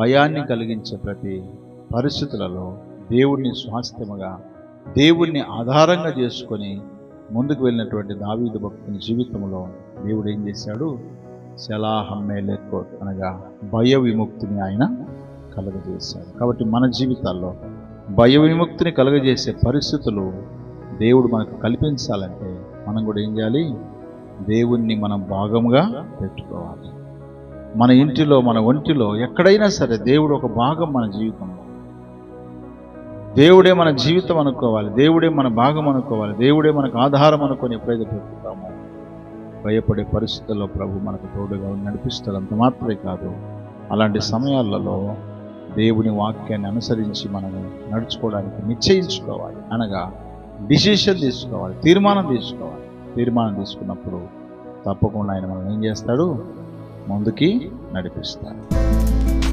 భయాన్ని కలిగించే ప్రతి పరిస్థితులలో దేవుణ్ణి స్వాస్థ్యముగా దేవుణ్ణి ఆధారంగా చేసుకొని ముందుకు వెళ్ళినటువంటి దావీదు భక్తుని జీవితంలో దేవుడు ఏం చేశాడు? శలాహమ్మేలేకోట్ అనగా భయ విముక్తిని ఆయన కలుగజేశాడు. కాబట్టి మన జీవితాల్లో భయ విముక్తిని కలుగజేసే పరిస్థితులు దేవుడు మనకు కల్పించాలంటే మనం కూడా ఏం చేయాలి? దేవుణ్ణి మనం భాగంగా పెట్టుకోవాలి. మన ఇంటిలో మన ఒంటిలో ఎక్కడైనా సరే దేవుడు ఒక భాగం మన జీవితంలో. దేవుడే మన జీవితం అనుకోవాలి దేవుడే మన భాగం అనుకోవాలి దేవుడే మనకు ఆధారం అనుకొని ఎప్పుడైతే పెట్టుకుంటామో భయపడే పరిస్థితుల్లో ప్రభు మనకు తోడుగా నడిపిస్తాడు అంత మాత్రమే కాదు. అలాంటి సమయాలలో దేవుని వాక్యాన్ని అనుసరించి మనము నడుచుకోవడానికి నిశ్చయించుకోవాలి అనగా డిసిషన్ తీసుకోవాలి తీర్మానం తీసుకోవాలి. తీర్మానం తీసుకున్నప్పుడు తప్పకుండా ఆయన మనం ఏం చేస్తాడు? ముందుకి నడిపిస్తారు.